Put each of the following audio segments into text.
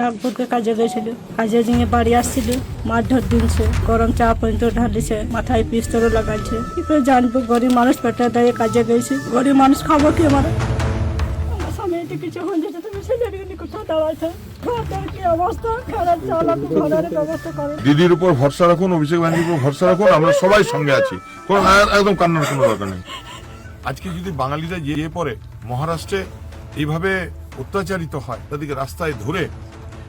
নাগপুরকে কাজে গেছিল। কাজে যিনি বাড়ি আসছিল মারধর দিনছে গরম চা পর্যন্ত ঢালিছে মাথায় পিস্তলও কি করে জানব গরিব মানুষ পেটে দেয় কাজে গেছে। গরিব মানুষ খাব কি আমরা? স্বামী এটি কিছু হয়ে যেতে তুমি কোথাও দিদির উপর ভরসা রাখুন অভিষেক ব্যানার্জির উপর ভরসা রাখুন আমরা সবাই সঙ্গে আছি। কোনো একদম কান্নার কোনো দরকার নেই। আজকে যদি বাঙালিরা যে যে পরে মহারাষ্ট্রে এইভাবে অত্যাচারিত হয় তাদেরকে রাস্তায় ধরে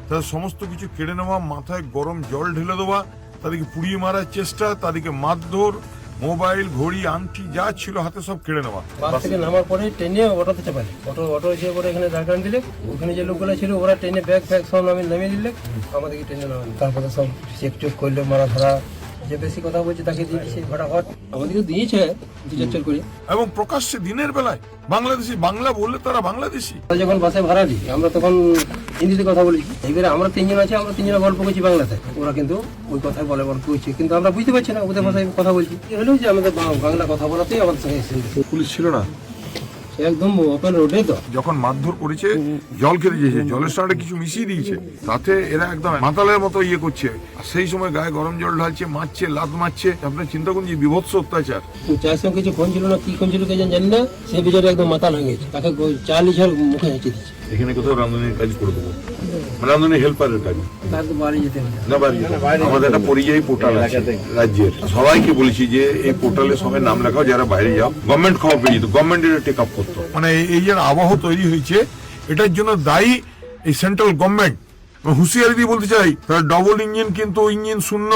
তাদের সমস্ত কিছু কেড়ে নেওয়া মাথায় গরম জল ঢেলে দেওয়া তাদেরকে পুড়িয়ে মারার চেষ্টা তাদেরকে মারধর মোবাইল ঘড়ি আংটি যা ছিল হাতে সব কেড়ে নেওয়া। বাস থেকে নামার পরে ট্রেনে অটোতে চাপালি। অটো অটো এসে পরে এখানে দাঁড় দিলে ওখানে যে লোকগুলো ছিল ওরা ট্রেনে ব্যাগ ফ্যাগ সব নামে নামিয়ে দিলে আমাদেরকে ট্রেনে নামানো তারপরে সব চেক চেক করলে মারা ধরা যে বেশি কথা বলছে তাকে দিয়ে দিচ্ছে ফটাফট। আমাদেরকে দিয়েছে দু চার করে। এবং প্রকাশ্যে দিনের বেলায় বাংলাদেশি বাংলা বললে তারা বাংলাদেশি। যখন বাসে ভাড়া দিই আমরা তখন হিন্দিতে কথা বলেছি এবারে আমরা তিনজন আছে, আমরা তিনজন গল্প করছি বাংলাতে। ওরা কিন্তু ওই কথাই বলে গল্প করছে কিন্তু আমরা বুঝতে পারছি না, ওদের ভাষায় কথা বলছি। এ হলেও যে আমাদের বাংলা কথা বলাতেই আমাদের সঙ্গে পুলিশ ছিল না? একদম ওপেন রোডে তো। যখন মারধর করেছে জল খেতে দিয়েছে জলের সঙ্গে কিছু মিশিয়ে দিয়েছে তাতে এরা একদম মাতালের মতো ইয়ে করছে। আর সেই সময় গায়ে গরম জল ঢালছে মারছে লাত মারছে আপনার চিন্তা করুন যে বিভৎস অত্যাচার। চায়ের সঙ্গে কিছু ফোন ছিল না কি ফোন ছিল কে জানি না সে বিচারে একদম মাথা ভেঙে গেছে। তাকে গো- চা মুখে হেঁচে দিচ্ছে এখানে কোথাও রামধনির কাজ করে দেবো। রামধনী হেল্পারের কাজ। তার তো বাড়ি যেতে হবে। না বাড়ি আমাদের একটা পরিযায়ী পোর্টাল আছে রাজ্যের। সবাইকে বলেছি যে এই পোর্টালে সবাই নাম লেখাও যারা বাইরে যাও গভর্নমেন্ট খবর পেয়ে যেত। গভর্নমেন্ট এটা টেক আপ করতো। মানে এই- এই যে আবহ তৈরি হয়েছে এটার জন্য দায়ী এই সেন্ট্রাল গভর্নমেন্ট হুঁশিয়ারি দিয়ে বলতে চাই ডবল ইঞ্জিন কিন্তু ইঞ্জিন শূন্য